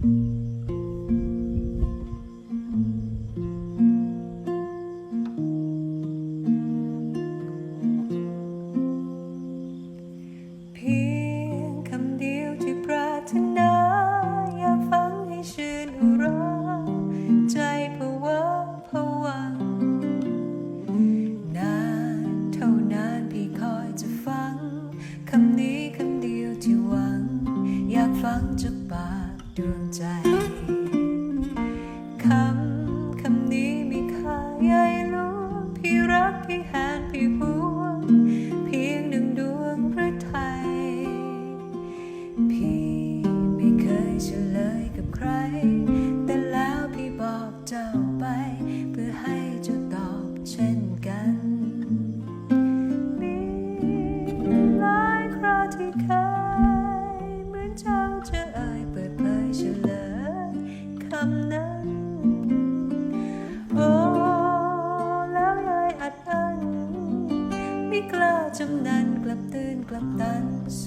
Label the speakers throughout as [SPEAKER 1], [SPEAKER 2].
[SPEAKER 1] เแต่แล้วพี่บอกเจ้าไป เพื่อให้เจ้าตอบเช่นกัน มีหลายคราที่เคยเหมือนเจ้าจะเอ่ยเปิดเผยเฉลยคำนั้น โอ้แล้วยายอัดอันไม่กล้าจำนันกลับตื่นกลับตันส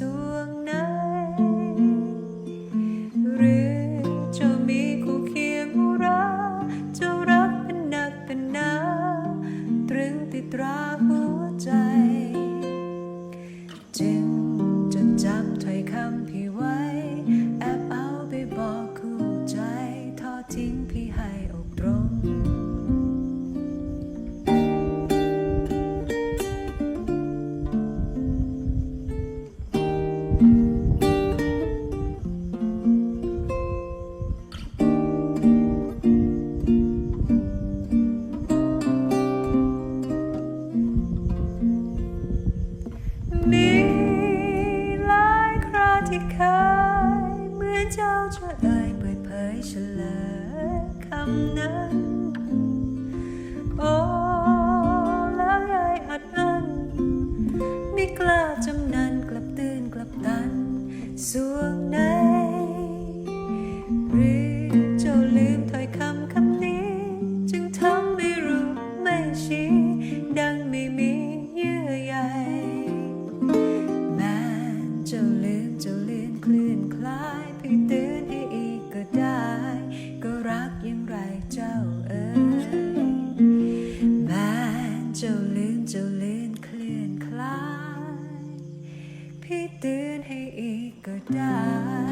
[SPEAKER 1] ำนั้น โอ้แล้วยายอัดอั้นไม่กล้าจำนันกลับตื่นกลับตันสวงไหนหรือเจ้าลืมถ้อยคำคำนี้ จึงทำไม่รู้ไม่ชี้ดังไม่มีเยื่อใยแม้เจ้า ก็ได้